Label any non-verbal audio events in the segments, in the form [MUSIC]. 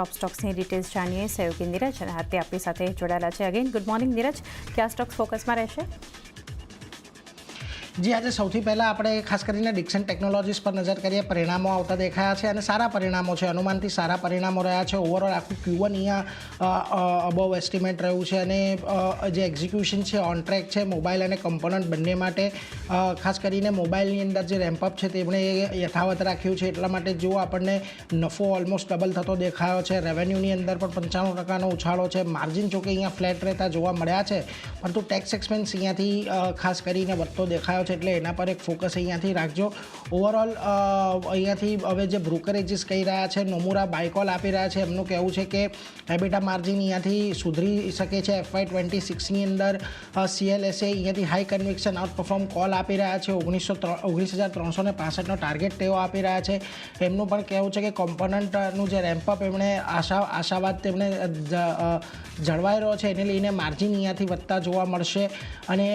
ટોપ સ્ટોક્સની details જાણીએ. સહયોગી નીરજ અને હાથી આપણી સાથે જોડાયેલા છે. Again good morning Neeraj. કયા સ્ટોક્સ ફોકસમાં રહેશે? જી, આજે સૌથી પહેલાં આપણે ખાસ કરીને ડિક્સન ટેકનોલોજીસ પર નજર કરીએ. પરિણામો આવતા દેખાયા છે અને સારા પરિણામો છે. અનુમાનથી સારા પરિણામો રહ્યા છે. ઓવરઓલ આખું ક્યુવન અહીંયા અબવ એસ્ટિમેટ રહ્યું છે અને જે એક્ઝિક્યુશન છે ઓન ટ્રેક છે મોબાઈલ અને કમ્પોનન્ટ બંને માટે ખાસ કરીને મોબાઈલની અંદર જે રેમ્પઅપ છે, તેમણે યથાવત રાખ્યું છે. એટલા માટે જો આપણને નફો ઓલમોસ્ટ ડબલ થતો દેખાયો છે રેવન્યુની અંદર પણ પંચાણું ટકાનો ઉછાળો છે માર્જિન જોકે અહીંયા ફ્લેટ રહેતા જોવા મળ્યા છે. પરંતુ ટેક્સ એક્સપેન્સ અહીંયાથી ખાસ કરીને વધતો દેખાયો છે. એટલે એના પર એક ફોકસ અહીંયાથી રાખજો. ઓવરઓલ અહીંયાથી હવે જે બ્રોકરેજીસ કહી રહ્યા છે, નોમુરા બાયકોલ આપી રહ્યા છે, એમનું કહેવું છે કે હેબિટા માર્જિન અહીંયાથી સુધરી શકે છે. એફવાય ટ્વેન્ટી સિક્સની અંદર સીએલએસએ અહીંયાથી high conviction outperform call આપી રહ્યા છે. ઓગણીસો ઓગણીસ હજાર ત્રણસો ને પાસઠનો ટાર્ગેટ તેઓ આપી રહ્યા છે. એમનું પણ કહેવું છે કે કોમ્પોનન્ટનું જે રેમ્પઅપ એમણે આશા, આશાવાદ તેમણે જળવાઈ રહ્યો છે. એને લઈને માર્જિન અહીંયાથી વધતા જોવા મળશે. અને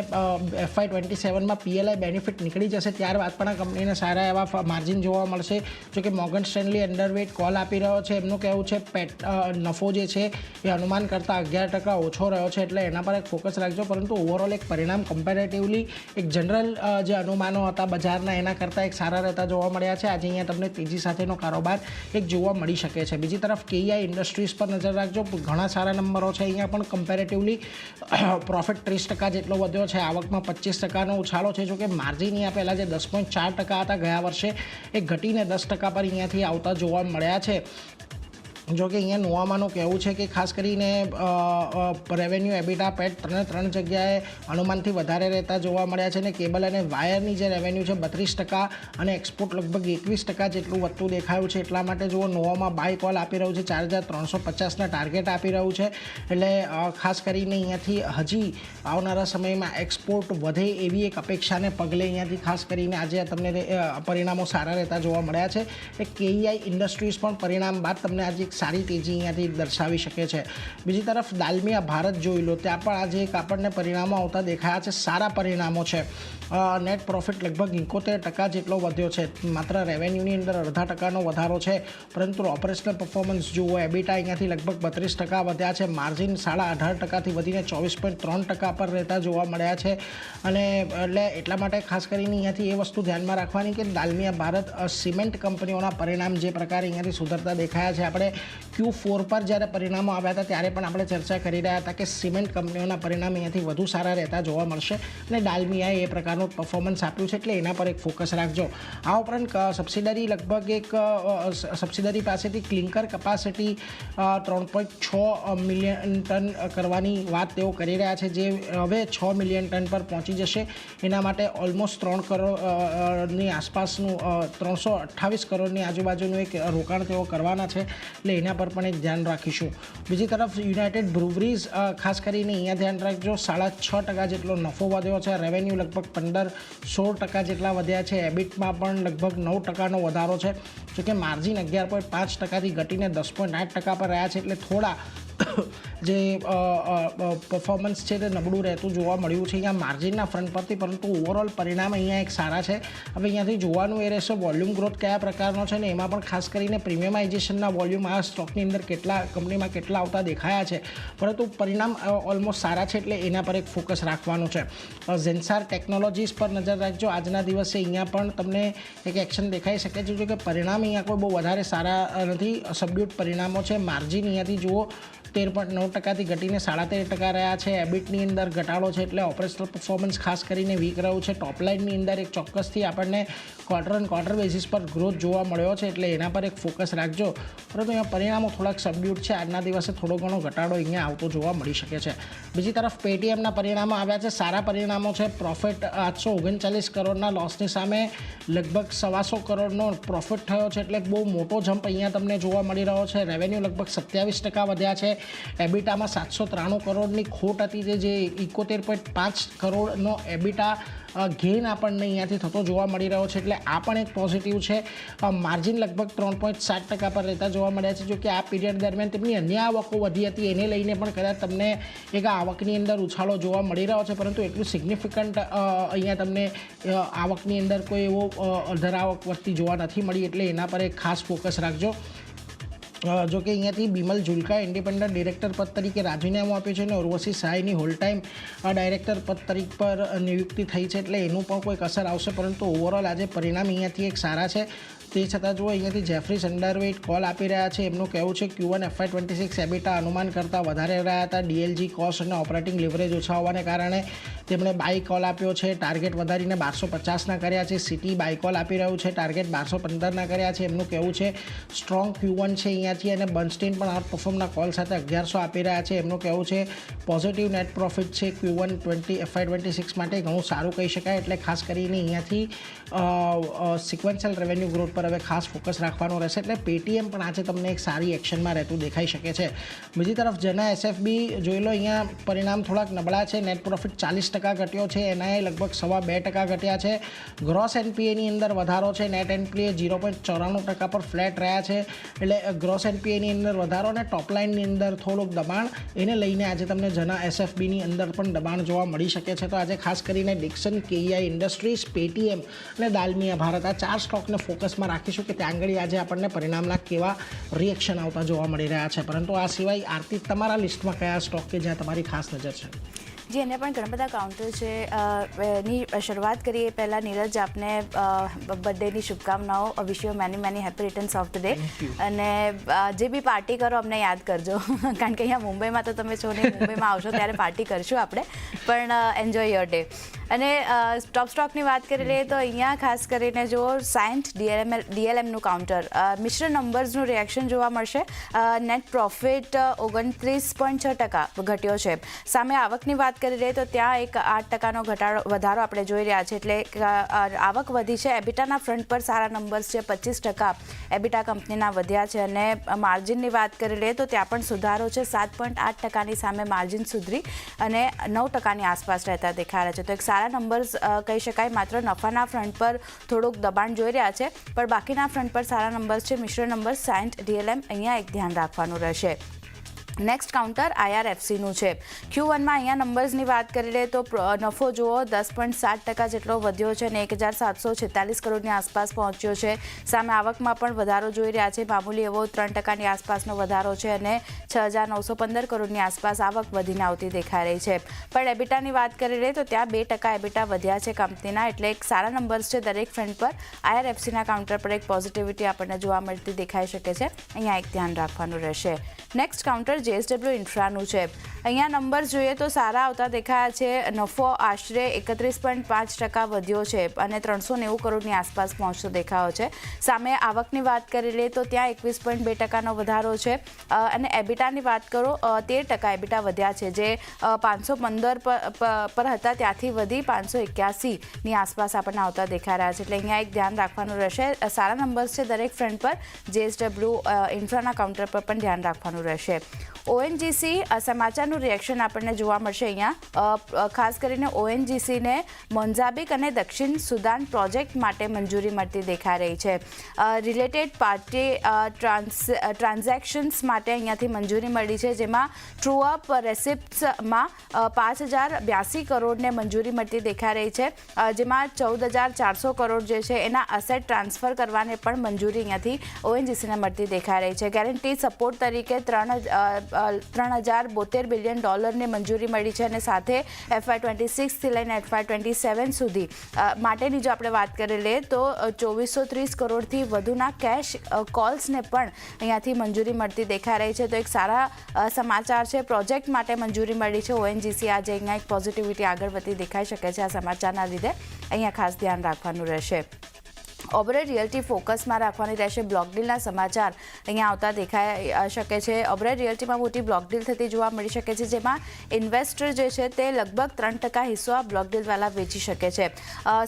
એફઆઈ ટ્વેન્ટી સેવનમાં પીએલઆઈ બેનિફિટ નીકળી જશે, ત્યારબાદ પણ કંપનીને સારા એવા માર્જિન જોવા મળશે. જો કે મોગન સ્ટેનલી અંડરવેટ કોલ આપી રહ્યો છે, એમનું કહેવું છે, પેટ નફો જે છે, એ અનુમાન કરતાં અગિયાર ટકા ઓછો રહ્યો છે, એટલે એના પર એક ફોકસ રાખજો, પરંતુ ઓવરઓલ એક પરિણામ કમ્પેરેટિવલી એક જનરલ જે અનુમાનો હતા બજારના, એના કરતાં એક સારા રહેતા જોવા મળ્યા છે. આજે અહીંયા તમને તેજી સાથેનો કારોબાર એક જોવા મળી શકે છે. બીજી તરફ કેઆઈ ઇન્ડસ્ટ્રીઝ પર નજર રાખજો, ઘણા સારા નંબરો છે, અહીંયા પણ કમ્પેરેટિવલી પ્રોફિટ ત્રીસ ટકા જેટલો વધ્યો છે, આવકમાં પચીસ ટકાનો ઉછાળો છે જો કે માર્જિન અહીંયા પહેલાં જે દસ પોઈન્ટ ચાર ટકા હતા ગયા વર્ષે, એ ઘટીને દસ ટકા પર અહીંયાથી આવતા જોવા મળ્યા છે. જો કે અહીંયા નોવામાનું કહેવું છે કે ખાસ કરીને રેવન્યુ એબિટા પેટ ત્રણે ત્રણ જગ્યાએ અનુમાનથી વધારે રહેતા જોવા મળ્યા છે અને કેબલ અને વાયરની જે રેવન્યુ છે બત્રીસ ટકા અને એક્સપોર્ટ લગભગ એકવીસ ટકા જેટલું વધતું દેખાયું છે. એટલા માટે જુઓ નોવામાં બાય કોલ આપી રહ્યું છે, ચાર હજાર ત્રણસો પચાસના ટાર્ગેટ આપી રહ્યું છે. એટલે ખાસ કરીને અહીંયાથી હજી આવનારા સમયમાં એક્સપોર્ટ વધે એવી એક અપેક્ષાને પગલે અહીંયાથી ખાસ કરીને આજે તમને પરિણામો સારા રહેતા જોવા મળ્યા છે. કે કેઈઆઈ ઇન્ડસ્ટ્રીઝ પણ પરિણામ બાદ તમને આજે એક સારી તેજી અહીંયાથી દર્શાવી શકે છે. બીજી તરફ દાલમિયા ભારત જોઈ લો, ત્યાં પણ આજે એક આપણને પરિણામો આવતા દેખાયા છે, સારા પરિણામો છે. નેટ પ્રોફિટ લગભગ એકોતેર ટકા જેટલો વધ્યો છે, માત્ર રેવન્યુની અંદર અડધા ટકાનો વધારો છે, પરંતુ ઓપરેશનલ પરફોર્મન્સ જુઓ એબિટા અહીંયાથી લગભગ બત્રીસ ટકા વધ્યા છે માર્જિન સાડા અઢાર ટકાથી વધીને ચોવીસ પોઈન્ટ ત્રણ ટકા પર રહેતા જોવા મળ્યા છે. અને એટલે એટલા માટે ખાસ કરીને અહીંયાથી એ વસ્તુ ધ્યાનમાં રાખવાની કે દાલમિયા ભારત સિમેન્ટ કંપનીઓના પરિણામ જે પ્રકારે અહીંયાથી સુધરતા દેખાયા છે, આપણે ક્યુ ફોર પર જ્યારે પરિણામો આવ્યા હતા, ત્યારે પણ આપણે ચર્ચા કરી રહ્યા હતા કે સિમેન્ટ કંપનીઓના પરિણામ અહીંયાથી વધુ સારા રહેતા જોવા મળશે અને ડાલમિયાએ એ પ્રકારનું પરફોર્મન્સ આપ્યું છે, એટલે એના પર એક ફોકસ રાખજો. આ ઉપરાંત સબસિડરી લગભગ એક સબસિડરી પાસેથી ક્લિંકર કપાસિટી ત્રણ પોઈન્ટ છ મિલિયન ટન કરવાની વાત તેઓ કરી રહ્યા છે, જે હવે છ મિલિયન ટન પર પહોંચી જશે. એના માટે ઓલમોસ્ટ ત્રણ કરોડની આસપાસનું ત્રણસો અઠ્ઠાવીસ કરોડની આજુબાજુનું એક રોકાણ તેઓ કરવાના છે, એટલે એના પર પણ એક ધ્યાન રાખીશું. બીજી તરફ યુનાઇટેડ બ્રુવરીઝ ખાસ કરીને અહીંયા ધ્યાન રાખજો, સાડા છ ટકા જેટલો નફો વધ્યો છે. રેવન્યુ લગભગ પંદર સોળ ટકા જેટલા વધ્યા છે. એબિટમાં પણ લગભગ નવ ટકાનો વધારો છે. જોકે માર્જિન અગિયાર પોઈન્ટ પાંચ ટકાથી ઘટીને દસ પોઈન્ટ આઠ ટકા પર રહ્યા છે. એટલે થોડા જે પરફોર્મન્સ છે તે નબળું રહેતું જોવા મળ્યું છે. અહીંયા માર્જિનના ફ્રન્ટ પરથી, પરંતુ ઓવરઓલ પરિણામ અહીંયા એક સારા છે. હવે અહીંયાથી જોવાનું એ રહેશે વોલ્યુમ ગ્રોથ કયા પ્રકારનો છે ને એમાં પણ ખાસ કરીને પ્રીમિયમાઇઝેશનના વોલ્યુમ આ સ્ટોકની અંદર કેટલા કંપનીમાં કેટલા આવતા દેખાયા છે. પરંતુ પરિણામ ઓલમોસ્ટ સારા છે એટલે એના પર એક ફોકસ રાખવાનું છે. ઝેન્સાર ટેકનોલોજીસ પર નજર રાખજો. આજના દિવસે અહીંયા પણ તમને એક એક્શન દેખાઈ શકે છે. જો કે પરિણામ અહીંયા કોઈ બહુ વધારે સારા નથી. સબ્યુટ પરિણામો છે. માર્જિન અહીંયાથી જુઓ તેર પોઈન્ટ નવ ટકાથી ઘટીને સાડા તેર ટકા રહ્યા છે. એબિટની અંદર ઘટાડો છે એટલે ઓપરેશનલ પરફોર્મન્સ ખાસ કરીને વીક રહ્યું છે. ટોપલાઇનની અંદર એક ચોક્કસથી આપણને ક્વાર્ટર એન્ડ ક્વાર્ટર બેસિસ પર ગ્રોથ જોવા મળ્યો છે એટલે એના પર એક ફોકસ રાખજો. પરંતુ અહીંયા પરિણામો થોડાક સબ્યુટ છે. આજના દિવસે થોડો ઘણો ઘટાડો અહીંયા આવતો જોવા મળી શકે છે. બીજી તરફ પેટીએમના પરિણામો આવ્યા છે. સારા પરિણામો છે. પ્રોફિટ આઠસો ઓગણચાલીસ કરોડના લોસની સામે લગભગ સવાસો કરોડનો પ્રોફિટ થયો છે એટલે બહુ મોટો જમ્પ અહીંયા તમને જોવા મળી રહ્યો છે. રેવન્યુ લગભગ સત્યાવીસ ટકા વધ્યા છે. એબિટામાં સાતસો ત્રાણું કરોડની ખોટ હતી જે ઇકોતેર પોઈન્ટ પાંચ કરોડનો એબિટા ગેઇન આપણને અહીંયાથી થતો જોવા મળી રહ્યો છે. એટલે આ પણ એક પોઝિટિવ છે. માર્જિન લગભગ ત્રણ પોઈન્ટ સાત ટકા પર રહેતા જોવા મળ્યા છે. જો કે આ પીરિયડ દરમિયાન તેમની અન્ય આવકો વધી હતી. એને લઈને પણ કદાચ તમને એક આવકની અંદર ઉછાળો જોવા મળી રહ્યો છે. પરંતુ એટલું સિગ્નિફિકન્ટ અહીંયા તમને આવકની અંદર કોઈ એવો અધર આવક વધતી જોવા નથી મળી. એટલે એના પર એક ખાસ ફોકસ રાખજો. જો કે અહીંયાથી બિમલ ઝુલકા ઇન્ડિપેન્ડન્ટ ડિરેક્ટર પદ તરીકે રાજીનામું આપ્યું છે અને Urvashi Saini whole time director પદ તરીકે પર નિયુક્તિ થઈ છે એટલે એનું પણ કોઈક અસર આવશે, પરંતુ ઓવરઓલ આજે પરિણામ અહીંયાથી એક સારા છે. તે છતાં જુઓ, અહીંયાથી જેફરી સંડરવેટ કોલ આપી રહ્યા છે. એમનું કહેવું છે Q one FY twenty six EBITDA અનુમાન કરતાં વધારે રહ્યા હતા. ડીએલજી કોસ્ટ અને ઓપરેટિંગ લિવરેજ ઓછા હોવાને કારણે તેમણે બાય કોલ આપ્યો છે. ટાર્ગેટ વધારીને બારસો પચાસના કર્યા છે. સિટી બાય કોલ આપી રહ્યું છે. ટાર્ગેટ બારસો પંદરના કર્યા છે. એમનું કહેવું છે સ્ટ્રોંગ ક્યુ વન છે અહીંયાથી અને બનસ્ટીન પણ આઉટ પરફોર્મના કોલ સાથે અગિયારસો આપી રહ્યા છે. એમનું કહેવું છે પોઝિટિવ નેટ પ્રોફિટ છે Q one twenty FY twenty six માટે. ઘણું સારું કહી શકાય. એટલે ખાસ કરીને અહીંયાથી સિક્વન્શિયલ રેવન્યુ ગ્રોથ પર હવે ખાસ ફોકસ રાખવાનો રહેશે. એટલે પેટીએમ પણ આજે તમને એક સારી એક્શનમાં રહેતું દેખાઈ શકે છે. બીજી તરફ જેના એસએફબી જોઈ લો, અહીંયા પરિણામ થોડાક નબળા છે. નેટ પ્રોફિટ ચાલીસ ટકા ઘટ્યો છે. એનઆઈ લગભગ સવા બે ટકા ઘટ્યા છે. ગ્રોસ એનપીએની અંદર વધારો છે. નેટ એનપીએ ઝીરો પોઈન્ટ ચોરાણું ટકા પર ફ્લેટ રહ્યા છે. એટલે ગ્રોસ એનપીએની અંદર વધારો અને ટોપલાઇનની અંદર થોડુંક દબાણ, એને લઈને આજે તમને જના એસએફબીની અંદર પણ દબાણ જોવા મળી શકે છે. તો આજે ખાસ કરીને ડિક્સન કેઈઆઈ ઇન્ડસ્ટ્રીઝ પેટીએમ અને દાલમિયા ભારત આ ચાર સ્ટોકને ફોકસમાં રાખીશું કે ત્યાં આગળ આજે આપણને પરિણામના કેવા રિએક્શન આવતા જોવા મળી રહ્યા છે. પરંતુ આ સિવાય આરતી તમારા લિસ્ટમાં કયા સ્ટોક કે જ્યાં તમારી ખાસ નજર છે? જી એને પણ ઘણા બધા કાઉન્ટર છે. ની શરૂઆત કરીએ પહેલાં નીરજ આપને બર્થડેની શુભકામનાઓ. Wish you many many happy returns of the day અને જે બી પાર્ટી કરો અમને યાદ કરજો. [LAUGHS] કારણ કે અહીંયા મુંબઈમાં તો તમે છો નહીં મુંબઈમાં આવશો ત્યારે પાર્ટી કરશું આપણે. પણ એન્જોય યોર ડે અને ટોપ સ્ટોકની વાત કરી લઈએ તો અહીંયા ખાસ કરીને જો સાયન્ટ ડીએલએમએલ ડીએલએમનું કાઉન્ટર મિશ્ર નંબર્સનું રિએક્શન જોવા મળશે. નેટ પ્રોફિટ ઓગણત્રીસ પોઈન્ટ છ ટકા ઘટ્યો છે. સામે આવકની વાત કરી લઈએ તો ત્યાં એક આઠ ટકાનો ઘટાડો, વધારો આપણે જોઈ રહ્યા છે એટલે આવક વધી છે. એબિટાના ફ્રન્ટ પર સારા નંબર્સ છે, પચીસ ટકા એબિટા કંપનીના વધ્યા છે. અને માર્જિનની વાત કરી લઈએ તો ત્યાં પણ સુધારો છે. સાત પોઈન્ટ આઠ ટકાની સામે માર્જિન સુધરી અને નવ ટકાની આસપાસ રહેતા રહ્યા છે. તો એક સારા નંબર્સ કહી શકાય, માત્ર નફાના ફ્રન્ટ પર થોડુંક દબાણ જોઈ રહ્યા છે. પણ બાકીના ફ્રન્ટ પર સારા નંબર્સ છે. મિશ્ર નંબર સાયન્ટ ડીએલએમ અહીંયા એક ધ્યાન રાખવાનું રહેશે. નેક્સ્ટ કાઉન્ટર આઈઆરએફસીનું છે. ક્યુ વનમાં અહીંયા નંબર્સની વાત કરી લઈએ તો નફો જુઓ, દસ પોઈન્ટ સાત ટકા જેટલો વધ્યો છે અને એક હજાર સાતસો છેતાલીસ કરોડની આસપાસ પહોંચ્યો છે. સામે આવકમાં પણ વધારો જોઈ રહ્યા છે. મામૂલી એવો ત્રણ ટકાની આસપાસનો વધારો છે અને છ હજાર નવસો પંદર કરોડની આસપાસ આવક વધીને આવતી દેખાઈ રહી છે. પણ એબિટાની વાત કરી લઈએ તો ત્યાં બે ટકા એબિટા વધ્યા છે કંપનીના, એટલે એક સારા નંબર્સ છે દરેક ફ્રન્ટ પર. આઈઆરએફસીના કાઉન્ટર પર એક પોઝિટિવિટી આપણને જોવા મળતી દેખાઈ શકે છે. અહીંયા એક ધ્યાન રાખવાનું રહેશે. નેક્સ્ટ કાઉન્ટર જેએસડબલ્યુ ઇન્ફ્રાનું છે. અહીંયા નંબર જોઈએ તો સારા આવતા દેખાયા છે. નફો, આશરે એકત્રીસ પોઈન્ટ પાંચ ટકા વધ્યો છે અને ત્રણસો નેવું કરોડની આસપાસ પહોંચતો દેખાયો છે. સામે આવકની વાત કરી લઈએ તો ત્યાં એકવીસ પોઈન્ટ બે ટકાનો વધારો છે. અને એબિટાની વાત કરો તેર ટકા એબિટા વધ્યા છે. જે પાંચસો પંદર પર હતા ત્યાંથી વધી પાંચસો એક્યાસીની આસપાસ આપણને આવતા દેખાઈ રહ્યા છે. એટલે અહીંયા એક ધ્યાન રાખવાનું રહેશે. સારા નંબર્સ છે દરેક ફ્રન્ટ પર. જેએસડબલ્યુ ઇન્ફ્રાના કાઉન્ટર પર પણ ધ્યાન રાખવાનું રહેશે. ઓએનજીસી સમાચારનું રિએક્શન આપણને જોવા મળશે અહીંયા. ખાસ કરીને ઓએનજીસીને મોન્ઝાબિક અને દક્ષિણ સુદાન પ્રોજેક્ટ માટે મંજૂરી મળતી દેખાઈ રહી છે. રિલેટેડ પાર્ટી ટ્રાન્સ ટ્રાન્ઝેક્શન્સ માટે અહીંયાથી મંજૂરી મળી છે, જેમાં ટ્રુઅપ રેસિપ્ટ્સમાં પાંચ હજાર બ્યાસી કરોડને મંજૂરી મળતી દેખાઈ રહી છે. જેમાં ચૌદ હજાર ચારસો કરોડ જે છે એના અસેટ ટ્રાન્સફર કરવાને પણ મંજૂરી અહીંયાથી ઓએનજીસીને મળતી દેખાઈ રહી છે. ગેરંટી સપોર્ટ તરીકે ત્રણ ત્રણ હજાર બોતેર બિલિયન ડોલરની મંજૂરી મળી છે અને સાથે એફઆઈ ટ્વેન્ટી સિક્સથી લઈને એફઆઈ ટ્વેન્ટી સેવન સુધી. માટેની જો આપણે વાત કરી લઈએ તો ચોવીસો ત્રીસ કરોડથી વધુના કેશ કોલ્સને પણ અહીંયાથી મંજૂરી મળતી દેખાઈ રહી છે. તો એક સારા સમાચાર છે. પ્રોજેક્ટ માટે મંજૂરી મળી છે. ઓએનજીસી આજે અહીંયા એક પોઝિટિવિટી આગળ વધતી દેખાઈ શકે છે. આ સમાચારના લીધે અહીંયા ખાસ ધ્યાન રાખવાનું રહેશે. ઓબરે રિયલ્ટી ફોકસમાં રાખવાની રહેશે બ્લોક ડીલના સમાચાર. અહીંયા આવતા દેખાઈ શકે છે ઓબરે રિયલ્ટીમાં મોટી બ્લોક ડીલ થતી જોવા મળી શકે છે, જેમાં ઇન્વેસ્ટર જે છે તે લગભગ ત્રણ ટકા હિસ્સો આ બ્લોક ડીલવાળા વેચી શકે છે.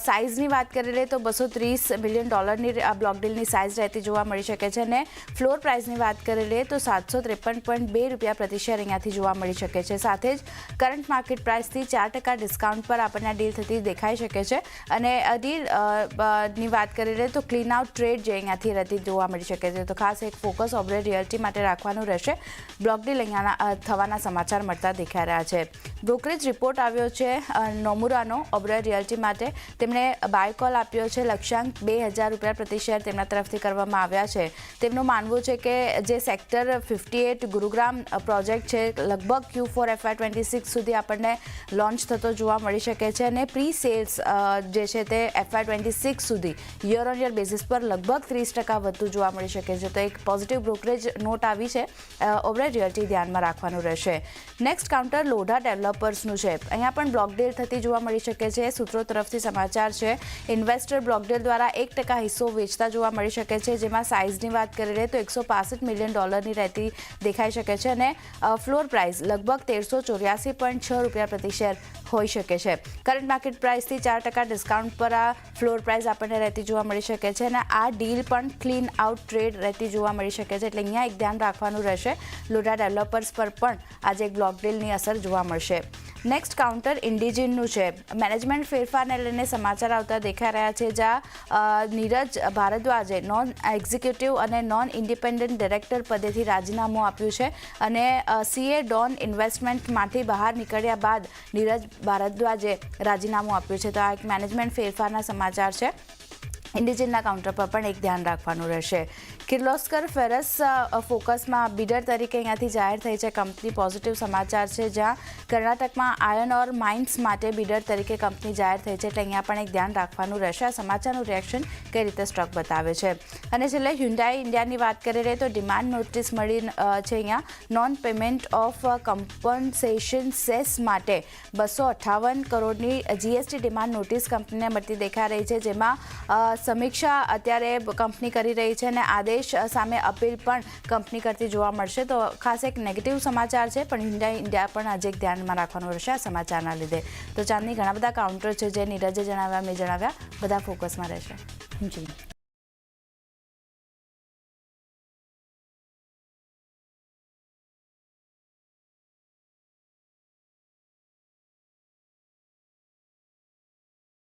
સાઇઝની વાત કરી લઈએ તો બસો ત્રીસ મિલિયન ડોલરની બ્લોક ડીલની સાઇઝ રહેતી જોવા મળી શકે છે અને ફ્લોર પ્રાઇસની વાત કરી લઈએ તો સાતસો ત્રેપન પોઈન્ટ બે રૂપિયા પ્રતિ શેર અહીંયાથી જોવા મળી શકે છે. સાથે જ કરંટ માર્કેટ પ્રાઇસથી ચાર ટકા ડિસ્કાઉન્ટ પર આપણને ડીલ થતી દેખાઈ શકે છે. અને આ ડીલની વાત કરી લઈએ તો ક્લીન આઉટ ટ્રેડ જે અહીંયાથી રહેતી જોવા મળી શકે છે. તો ખાસ એક ફોકસ ઓબ્રે રિયલ્ટી માટે રાખવાનું રહેશે. બ્લોક ડીલ અહીંયાના થવાના સમાચાર મળતા દેખાઈ રહ્યા છે. બ્રોકરેજ રિપોર્ટ આવ્યો છે નોમુરાનો ઓબ્રે રિયલ્ટી માટે. તેમણે બાય કોલ આપ્યો છે, લક્ષ્યાંક બે હજાર રૂપિયા પ્રતિ શેર તેમના તરફથી કરવામાં આવ્યા છે. તેમનું માનવું છે કે જે sector fifty eight Gurugram project છે, લગભગ Q four FY twenty six સુધી આપણને લોન્ચ થતો જોવા મળી શકે છે અને પ્રી સેલ્સ જે છે તે એફઆઈ ટ્વેન્ટી સિક્સ સુધી યર ઓન યર બેસિસ પર લગભગ ત્રીસ ટકા વધતું જોવા મળી શકે છે. તો એક પોઝિટિવ બ્રોકરેજ નોટ આવી છે. ઓવરે રિયલ્ટી ધ્યાનમાં રાખવાનું રહેશે. નેક્સ્ટ કાઉન્ટર લોઢા ડેવલપર્સનું છે. અહીંયા પણ બ્લોક ડીલ થતી જોવા મળી શકે છે. સૂત્રો તરફથી સમાચાર છે. ઇન્વેસ્ટર બ્લોક ડીલ દ્વારા એક ટકા હિસ્સો વેચતા જોવા મળી શકે છે. જેમાં સાઇઝની વાત કરી લઈએ તો એકસો મિલિયન ડોલરની રહેતી દેખાઈ શકે છે અને ફ્લોર પ્રાઇસ લગભગ તેરસો ચોર્યાસી પોઈન્ટ છ રૂપિયા પ્રતિ શેર હોઈ શકે છે. કરંટ માર્કેટ પ્રાઇસથી ચાર ટકા ડિસ્કાઉન્ટ પર આ ફ્લોર પ્રાઇસ આપણને રહેતી જોવા મળી શકે છે અને આ ડીલ પણ ક્લીન આઉટ ટ્રેડ રહેતી જોવા મળી શકે છે એટલે અહીંયા એક ધ્યાન રાખવાનું રહેશે. લોઢા ડેવલપર્સ પર પણ આજે એક બ્લોક ડીલની અસર જોવા મળશે. નેક્સ્ટ કાઉન્ટર ઇન્ડિજિનનું છે. મેનેજમેન્ટ ફેરફારને લઈને સમાચાર આવતા દેખાઈ રહ્યા છે જ્યાં નીરજ ભારદ્વાજે નોન એક્ઝિક્યુટિવ અને નોન ઇન્ડિપેન્ડન્ટ ડિરેક્ટર પદેથી રાજીનામું આપ્યું છે અને સીએ ડોન ઇન્વેસ્ટમેન્ટમાંથી બહાર નીકળ્યા બાદ નીરજ ભારદ્વાજે રાજીનામું આપ્યું છે. તો આ એક મેનેજમેન્ટ ફેરફારના સમાચાર છે. ઇન્ડિજિનના કાઉન્ટર પર પણ એક ધ્યાન રાખવાનું રહેશે. કિર્લોસ્કર ફેરસ ફોકસમાં બિડર તરીકે અહીંયાથી જાહેર થઈ છે કંપની. પોઝિટિવ સમાચાર છે જ્યાં કર્ણાટકમાં આયર્ન ઓર માઇન્સ માટે બિડર તરીકે કંપની જાહેર થઈ છે એટલે અહીંયા પણ એક ધ્યાન રાખવાનું રહેશે. આ સમાચારનું રિએક્શન કઈ રીતે સ્ટોક બતાવે છે? અને છેલ્લે હ્યુન્ડાઈ ઇન્ડિયાની વાત કરી રહીએ તો ડિમાન્ડ નોટિસ મળી છે અહીંયા. Non payment of compensation cess માટે બસો અઠ્ઠાવન કરોડની જીએસટી ડિમાન્ડ નોટિસ કંપનીને મળતી દેખાઈ રહી છે, જેમાં સમીક્ષા અત્યારે કંપની કરી રહી છે અને આદેશ સામે અપીલ પણ કંપની કરતી જોવા મળશે. તો ખાસ એક નેગેટિવ સમાચાર છે, પણ હિન્ડાઈ ઇન્ડિયા પણ આજે ધ્યાનમાં રાખવાનું રહેશે આ સમાચારના લીધે. તો ચાંદની ઘણા બધા કાઉન્ટર છે જે નીરજે જણાવ્યા, મેં જણાવ્યા, બધા ફોકસમાં રહેશે. જી.